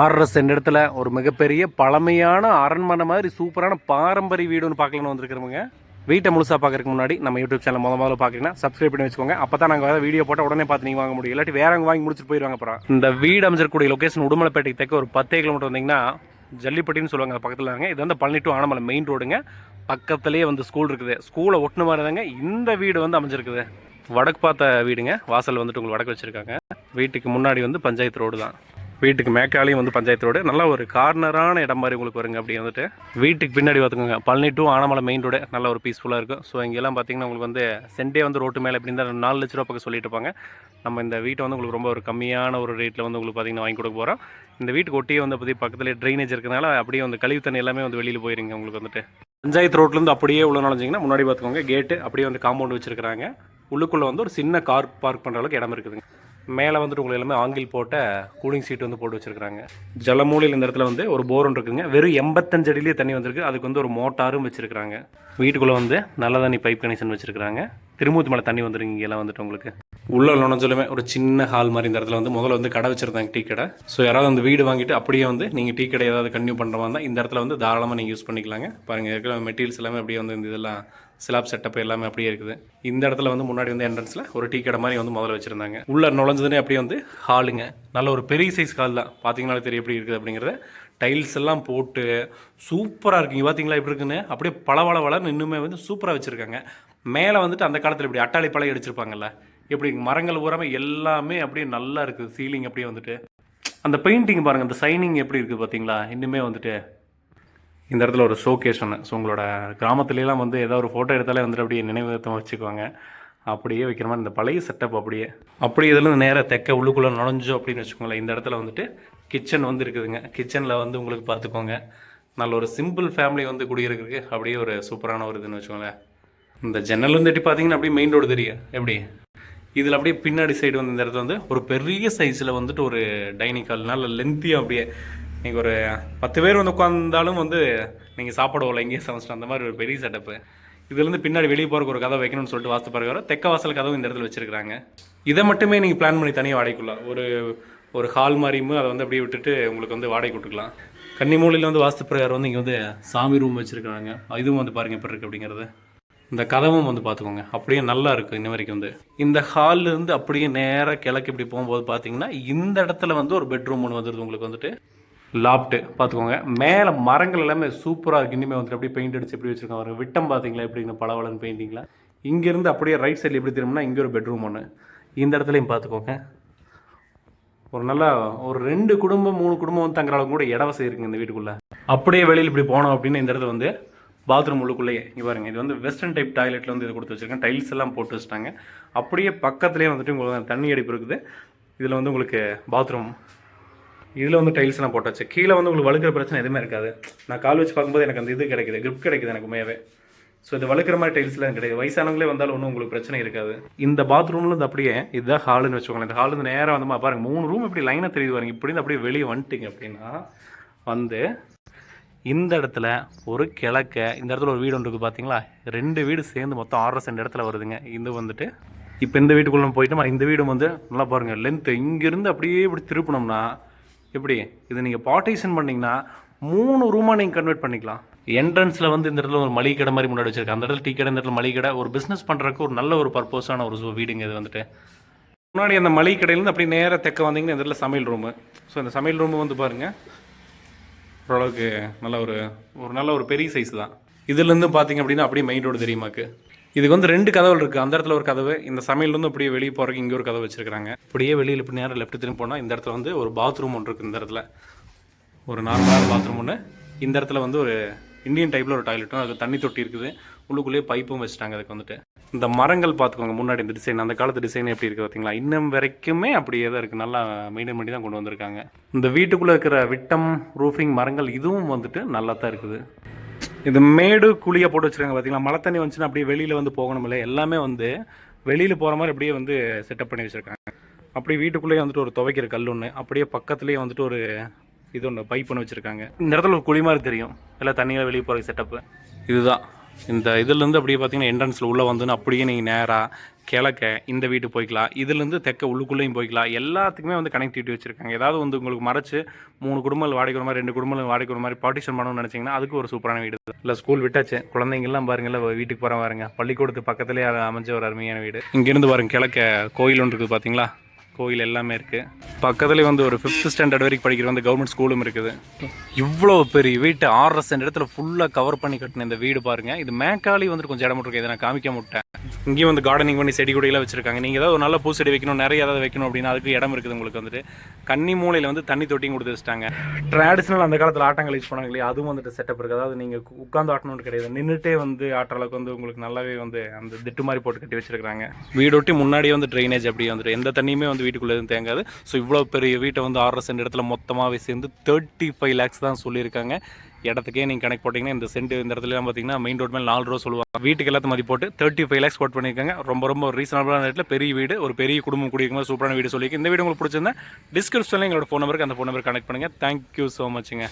RS என்ற இடத்துல ஒரு மிகப்பெரிய பழமையான அரண்மனை மாதிரி சூப்பரான பாரம்பரிய வீடு ஒன்று பார்க்கலன்னு வந்திருக்கிறவங்க. வீட்டை முழுசாக பார்க்கறதுக்கு முன்னாடி நம்ம யூடியூப் சேனல் முத முதல்ல பார்க்குறீங்கன்னா சப்ஸ்கிரைப் பண்ணி வச்சுக்கோங்க. அப்போ தான் நாங்கள் வீடியோ போட்டால் உடனே பார்த்து நீங்கள் வாங்க முடியும். இல்லாட்டி வேற வாங்கி முடிச்சுட்டு போயிடுவாங்க அப்புறம். இந்த வீடு அமைச்சிருக்கக்கூடிய லொக்கேஷன் உடுமலைப்பேட்டைக்கு தெற்க ஒரு பத்தே கிலோமீட்டர் வந்தீங்கன்னா ஜல்லிப்பட்டின்னு சொல்லுவாங்க பக்கத்தில் இருங்க இது வந்து பழனி டு ஆனமலை மெயின் ரோடுங்க பக்கத்துலேயே வந்து ஸ்கூல் இருக்குது. ஸ்கூலை ஒட்டின மாதிரி தாங்க இந்த வீடு வந்து அமைஞ்சிருக்குது. வடக்கு பார்த்த வீடுங்க. வாசல் வந்துட்டு உங்களுக்கு வடக்கு வச்சுருக்காங்க. வீட்டுக்கு முன்னாடி வந்து பஞ்சாயத்து ரோடு தான். வீட்டுக்கு மேக்காலையும் வந்து பஞ்சாயத்து ரோடு நல்ல ஒரு கார்னரான இடம் மாதிரி உங்களுக்கு வருங்க அப்படி வந்துட்டு. வீட்டுக்கு பின்னாடி பார்த்துக்கோங்க. Palani to Anamalai main road நல்ல ஒரு பீஸ்ஃபுல்லாக இருக்கும். ஸோ இங்கெல்லாம் பார்த்தீங்கன்னா உங்களுக்கு வந்து சென்டே வந்து ரோட்டு மேலே எப்படி இருந்தால் நாலு லட்ச ரூபா பக்கம் சொல்லிட்டு இருப்பாங்க. நம்ம இந்த வீட்டை வந்து உங்களுக்கு ரொம்ப ஒரு கம்மியான ஒரு ரேட்டில் வந்து உங்களுக்கு பார்த்தீங்கன்னா வாங்கி கொடுக்க போகிறோம் இந்த வீட்டுக்கு ஒட்டியே வந்து பற்றி பக்கத்தில் ட்ரைனேஜ் இருக்கிறதுனால அப்படியே வந்து கழிவு தண்ணி எல்லாமே வந்து வெளியில் போயிருங்க உங்களுக்கு வந்துட்டு. பஞ்சாயத்து ரோட்லேருந்து அப்படியே உள்ள நுழைஞ்சிங்கன்னா முன்னாடி பார்த்துக்கோங்க கேட்டு அப்படியே வந்து காம்பவுண்ட் வச்சிருக்காங்க உள்ளுக்குள்ளே வந்து ஒரு சின்ன கார் பார்க் பண்ணுற அளவுக்கு இடம் இருக்குதுங்க. மேலே வந்துட்டு உங்களுக்கு எல்லாமே ஆங்கில் போட்ட கூலிங் சீட் வந்து போட்டு வச்சுருக்காங்க ஜலமூலையில் இந்த இடத்துல வந்து ஒரு போர் ஒன்று இருக்குங்க வெறும் எண்பத்தஞ்சு அடியிலே தண்ணி வந்திருக்கு. அதுக்கு வந்து ஒரு மோட்டாரும் வச்சுருக்காங்க வீட்டுக்குள்ளே வந்து நல்ல தண்ணி பைப் கனெக்ஷன் வச்சுருக்காங்க திருமூர்த்தி மலை தண்ணி வந்துருங்க இங்கெல்லாம் வந்துட்டு உங்களுக்கு. உள்ள நுழைஞ்சலுமே ஒரு சின்ன ஹால் மாதிரி இந்த இடத்துல வந்து முதல்ல வந்து கடை வச்சிருந்தாங்க டீ கடை. ஸோ யாராவது அந்த வீடு வாங்கிட்டு அப்படியே வந்து நீங்கள் டீ கடை ஏதாவது கன்டினியூ பண்ணுற மாதிரி இருந்தால் இந்த இடத்துல வந்து தாராளமாக நீங்கள் யூஸ் பண்ணிக்கலாங்க. பாருங்கள் இருக்கிற மெட்டீரியல்ஸ் எல்லாமே அப்படியே வந்து இந்த இதெல்லாம் ஸ்லாப் செட்டப் எல்லாமே அப்படியே இருக்குது. இந்த இடத்துல வந்து முன்னாடி வந்து என்ட்ரன்ஸில் ஒரு டீ கடை மாதிரி வந்து முதல்ல வச்சுருந்தாங்க. உள்ள நுழைஞ்சதுனே அப்படியே வந்து ஹாலுங்க நல்ல ஒரு பெரிய சைஸ் ஹால் தான். பார்த்தீங்கனாலே தெரியும் எப்படி இருக்குது அப்படிங்கிறத டைல்ஸ் எல்லாம் போட்டு சூப்பராக இருக்குங்க பார்த்தீங்களா எப்படி இருக்குன்னு? அப்படியே பளவள வளர்னு இன்னுமே வந்து சூப்பராக வச்சுருக்காங்க. மேலே வந்துட்டு அந்த காலத்தில் இப்படி அட்டாளி பழகி அடிச்சிருப்பாங்கல்ல எப்படி மரங்கள் பூராமே எல்லாமே அப்படியே நல்லா இருக்குது. சீலிங் அப்படியே வந்துட்டு. அந்த பெயிண்டிங் பாருங்கள் அந்த சைனிங் எப்படி இருக்குது பார்த்தீங்களா? இன்னுமே வந்துட்டு இந்த இடத்துல ஒரு ஷோகேஸ் ஒன்று ஸோ உங்களோட கிராமத்துலலாம் வந்து ஏதாவது ஒரு ஃபோட்டோ எடுத்தாலே வந்துட்டு அப்படியே நினைவகத்தம் வச்சுக்குவாங்க. அப்படியே வைக்கிற மாதிரி இந்த பழைய செட்டப் அப்படியே. அப்படியே இதில் நேராக தெக்க உள்ளுக்குள்ளே நுழைஞ்சோம் அப்படின்னு வச்சுக்கோங்களேன். இந்த இடத்துல வந்துட்டு கிச்சன் வந்து இருக்குதுங்க. கிச்சனில் வந்து உங்களுக்கு பார்த்துக்கோங்க. நல்ல ஒரு சிம்பிள் ஃபேமிலி வந்து குடியிருக்கிறதுக்கு அப்படியே ஒரு சூப்பரான ஒரு இதுன்னு வச்சுக்கோங்களேன். இந்த ஜன்னல் வந்துட்டு பார்த்தீங்கன்னா அப்படியே மெயின் ரோடு தெரியும். எப்படி? இதில் அப்படியே பின்னாடி சைடு வந்து இந்த இடத்துல வந்து ஒரு பெரிய சைஸில் வந்துட்டு ஒரு டைனிங் ஹால் நல்ல லென்த்தியாக அப்படியே நீங்கள் ஒரு பத்து பேர் வந்து உட்காந்தாலும் வந்து நீங்கள் சாப்பாடு வரல எங்கேயும் சமைச்சிட்டு அந்த மாதிரி ஒரு பெரிய செட்டப்பு இதுலேருந்து பின்னாடி வெளியே போகிறக்கு ஒரு கதை வைக்கணும்னு சொல்லிட்டு வாஸ்து பார்க்குறோம் தெக்க வாசல் கதவு இந்த இடத்துல வச்சுருக்காங்க இதை மட்டுமே நீங்கள் பிளான் பண்ணி தனியாக வாடகைக்குள்ள ஒரு ஒரு ஹால் மாதிரியும் அதை வந்து அப்படியே விட்டுட்டு உங்களுக்கு வந்து வாடகை கொடுத்துக்கலாம் கன்னிமூலையில் வந்து வாஸ்து பிரகாரம் வந்து இங்கே வந்து சாமி ரூம் வச்சுருக்காங்க இதுவும் வந்து பாருங்கள் எப்படி இருக்குது அப்படிங்கிறது. இந்த கதவும் வந்து பார்த்துக்கோங்க. அப்படியே நல்லா இருக்குது இன்ன வரைக்கும் வந்து. இந்த ஹால்ல இருந்து அப்படியே நேராக கிழக்கு இப்படி போகும்போது பார்த்தீங்கன்னா இந்த இடத்துல வந்து ஒரு பெட்ரூம் ஒன்று வந்துடுது உங்களுக்கு வந்துட்டு. லாப்ட்டு பார்த்துக்கோங்க. மேலே மரங்கள் எல்லாமே சூப்பராக இருக்குது இனிமேல் வந்துட்டு அப்படியே பெயிண்ட் அடிச்சு எப்படி வச்சிருக்காங்க பாருங்க. விட்டம் பார்த்தீங்களா? எப்படி இந்த பெயிண்டிங்களா இங்கேருந்து அப்படியே ரைட் சைடில் எப்படி திரும்பினா இங்கே ஒரு பெட்ரூம் ஒன்று இந்த இடத்துலையும் பார்த்துக்கோங்க. ஒரு நல்லா ஒரு ரெண்டு குடும்பம் மூணு குடும்பம் வந்து தங்குற அளவுக்கு கூட இட வசதி இருக்குங்க இந்த வீட்டுக்குள்ளே. அப்படியே வெளியில் இப்படி போனோம் அப்படின்னு இந்த இடத்துல வந்து பாத்ரூம் உள்ளுக்குள்ளேயே. இங்கே பாருங்கள் இது வந்து வெஸ்டர்ன் டைப் டாய்லெட்டில் வந்து இது கொடுத்து வச்சிருக்கேன். டைல்ஸ் எல்லாம் போட்டு வச்சுட்டாங்க. அப்படியே பக்கத்துலேயே வந்துட்டு உங்களுக்கு தண்ணி அடிப்பு இருக்குது. இதில் வந்து உங்களுக்கு பாத்ரூம் இதில் வந்து டைல்ஸ் எல்லாம் போட்டாச்சு கீழே வந்து உங்களுக்கு வழுக்கிற பிரச்சனை எதுவுமே இருக்காது. நான் கால் வச்சு பார்க்கும்போது எனக்கு அந்த இது கிடைக்குது கிரிப் கிடைக்குது எனக்கு உண்மையாகவே ஸோ இது வழுக்கிற மாதிரி டைல்ஸ்லாம் கிடையாது. வயசானவங்களே வந்தாலும் ஒன்றும் உங்களுக்கு பிரச்சனை இருக்காது. இந்த பாத்ரூம்ல இருந்து அப்படியே இதுதான் ஹாலுன்னு வச்சுக்கோங்களேன். இந்த ஹால் வந்து நேராக வந்து பாருங்க மூணு ரூம் இப்படி லைனாக தெரியுது பாருங்க. இப்படி அப்படியே வெளியே வந்துட்டீங்க அப்படின்னா வந்து இந்த இடத்துல ஒரு கிழக்க இந்த இடத்துல ஒரு வீடு ஒன்று இருக்குது பார்த்தீங்களா? ரெண்டு வீடு சேர்ந்து மொத்தம் ஆறு சென்ட் இடத்துல வருதுங்க. இது வந்துட்டு இப்போ இந்த வீட்டுக்குள்ளே போயிட்டோமா இந்த வீடு வந்து நல்லா பாருங்கள் லென்த்து இங்கேருந்து அப்படியே இப்படி திருப்பினோம்னா எப்படி? இது நீங்கள் பார்ட்டிஷன் பண்ணிங்கன்னா மூணு ரூமாக நீங்கள் கன்வெர்ட் பண்ணிக்கலாம். என்ட்ரன்ஸில் வந்து இந்த இடத்துல ஒரு மளிகை கடை மாதிரி முன்னாடி வச்சிருக்கேன் அந்த இடத்துல டீ கடை இந்த இடத்துல மளிகை கடை. ஒரு பிஸ்னஸ் பண்ணுறதுக்கு ஒரு நல்ல ஒரு பர்பஸான ஒரு வீடுங்க இது வந்துட்டு. முன்னாடி அந்த மளிகை கடையிலேருந்து அப்படி நேராக தெக்க வந்தீங்கன்னா இந்த இடத்துல சமையல் ரூமு ஸோ அந்த சமையல் ரூமு வந்து பாருங்கள் ஓரளவுக்கு நல்ல ஒரு ஒரு நல்ல ஒரு பெரிய சைஸ் தான். இதுலேருந்து பார்த்தீங்க அப்படின்னா அப்படியே மெயின் ரோடு தெரியுமாக்கு இதுக்கு வந்து ரெண்டு கதவுகள் இருக்குது அந்த இடத்துல ஒரு கதவு இந்த சமையல்லேருந்து அப்படியே வெளியே போகிறக்கு இங்கே ஒரு கதவு வச்சுருக்காங்க அப்படியே வெளியில் இப்படி நேரம் லெஃப்ட் திரும்பி போனால் இந்த இடத்துல வந்து ஒரு பாத்ரூம் ஒன்று இருக்குது இந்த இடத்துல. ஒரு நார்மலான பாத்ரூம் ஒன்று இந்த இடத்துல வந்து ஒரு இந்தியன் டைப்பில் ஒரு டாய்லெட்டும் அது தண்ணி தொட்டி இருக்குது. உள்ளுக்குள்ளேயே பைப்பும் வச்சுட்டாங்க அதுக்கு வந்துட்டு. இந்த மரங்கள் பார்த்துக்கோங்க முன்னாடி இந்த டிசைன் அந்த காலத்து டிசைன் எப்படி இருக்குது பார்த்தீங்களா? இன்னும் வரைக்குமே அப்படியே தான் இருக்குது நல்லா மெயின்டைன் பண்ணி தான் கொண்டு வந்திருக்காங்க. இந்த வீட்டுக்குள்ளே இருக்கிற விட்டம் ரூஃபிங் மரங்கள் இதுவும் வந்துட்டு நல்லா தான் இருக்குது. இது மேடு குழியை போட்டு வச்சிருக்காங்க பார்த்தீங்களா? மழை தண்ணி வந்துச்சுன்னா அப்படியே வெளியில் வந்து போகணும் இல்லை? எல்லாமே வந்து வெளியில் போகிற மாதிரி அப்படியே வந்து செட்டப் பண்ணி வச்சுருக்காங்க. அப்படியே வீட்டுக்குள்ளேயே வந்துட்டு ஒரு துவைக்கிற கல் ஒன்று அப்படியே பக்கத்துலேயே வந்துட்டு ஒரு இது ஒன்று பைப் ஒன்று வச்சுருக்காங்க. இந்த இடத்துல ஒரு குழி மாதிரி தெரியும். எல்லாம் தண்ணியில் வெளியே போகிற செட்டப்பு இதுதான். இந்த இதுலேருந்து அப்படியே பார்த்தீங்கன்னா என்ட்ரன்ஸில் உள்ளே வந்துன்னு அப்படியே நீங்கள் நேராக கிழக்க இந்த வீட்டு போய்க்கலாம். இதுலேருந்து தெற்க உள்ளுக்குள்ளேயும் போய்க்கலாம். எல்லாத்துக்குமே வந்து கனெக்டிவிட்டி வச்சுருக்காங்க. ஏதாவது வந்து உங்களுக்கு மறைச்சு மூணு குடும்பங்கள் வாடகை ஒரு மாதிரி ரெண்டு குடும்பங்கள் வாடகை மாதிரி பார்ட்டிஷன் பண்ணணும்னு நினச்சிங்கன்னா அதுக்கு ஒரு சூப்பரான வீடு இல்லை ஸ்கூல் விட்டாச்சு. குழந்தைங்கள்லாம் பாருங்கள் வீட்டுக்கு போகிற பாருங்க. பள்ளிக்கூடத்து பக்கத்துலேயே அமைஞ்ச ஒரு அருமையான வீடு. இங்கேருந்து பாருங்கள் கிழக்க கோயில் ஒன்று இருக்குது பார்த்தீங்களா? கோயில் எல்லாமே இருக்குது பக்கத்துலேயே வந்து ஒரு ஃபிஃப்த் ஸ்டாண்டர்ட் வரைக்கும் படிக்கிற வந்து கவர்மெண்ட் ஸ்கூலும் இருக்குது. இவ்வளோ பெரிய வீட்டு ஆறரை சென்ட் இடத்துல ஃபுல்லாக கவர் பண்ணி கட்டின இந்த வீடு பாருங்கள் இது மேக்காலி வந்துட்டு கொஞ்சம் இடம் இருக்கு இதை நான் காமிக்க முட்டேன். இங்கேயும் வந்து கார்டனிங் பண்ணி செடி கொடியெல்லாம் வச்சிருக்காங்க. நீங்கள் ஏதாவது ஒரு நல்ல பூ செடி வைக்கணும் நிறைய ஏதாவது வைக்கணும் அப்படின்னா அதுக்கு இடம் இருக்குது உங்களுக்கு வந்துட்டு. கன்னி மூலையில் வந்து தண்ணி தொட்டியும் கொடுத்து வச்சிட்டாங்க. ட்ரெடிஷ்னல் அந்த காலத்தில் ஆட்டங்கள் யூஸ் பண்ணாங்க இல்லையா? அதுவும் வந்துட்டு செட்டப் இருக்குது. அதாவது நீங்கள் உட்காந்து ஆட்டணும்னு கிடையாது. நின்றுட்டே வந்து ஆட்டுற அளவுக்கு வந்து உங்களுக்கு நல்லாவே வந்து அந்த திட்டு மாதிரி போட்டு கட்டி வச்சிருக்காங்க வீடொட்டி முன்னாடியே வந்து ட்ரைனேஜ் அப்படி வந்துட்டு எந்த தண்ணியுமே வந்து வீட்டுக்குள்ளே எதுவும் தேங்காது. ஸோ இவ்வளோ பெரிய வீட்டை வந்து ஆறரை சென்ட் இடத்துல மொத்தமாகவே சேர்ந்து தேர்ட்டி ஃபைவ் லேக்ஸ் தான் சொல்லியிருக்காங்க. இடத்துக்கே நீங்கள் கணக்கு போட்டிங்கன்னா இந்த சென்ட் இந்த இடத்துல பார்த்தீங்கன்னா மெயின் ரோட் மேலே நாலு ரூபா சொல்லுவாங்க. வீட்டுக்கு எல்லாத்தையும் மதி போட்டு தேர்ட்டி ஃபைவ் லேக்ஸ் கோட் பண்ணியிருக்காங்க ரொம்ப ரொம்ப ரீசனபிளான ரேட்டில் பெரிய வீடு ஒரு பெரிய குடும்பம் குடியிருக்கும் சூப்பரான வீடு சொல்லியிருக்கு இந்த வீடு உங்களுக்கு பிடிச்சிருந்தா டிஸ்கிரிப்ஷனில் எங்களோட ஃபோன் நம்பருக்கு அந்த ஃபோன் நம்பருக்கு கனெக்ட் பண்ணுங்கள் தேங்க்யூ ஸோ மச்சுங்க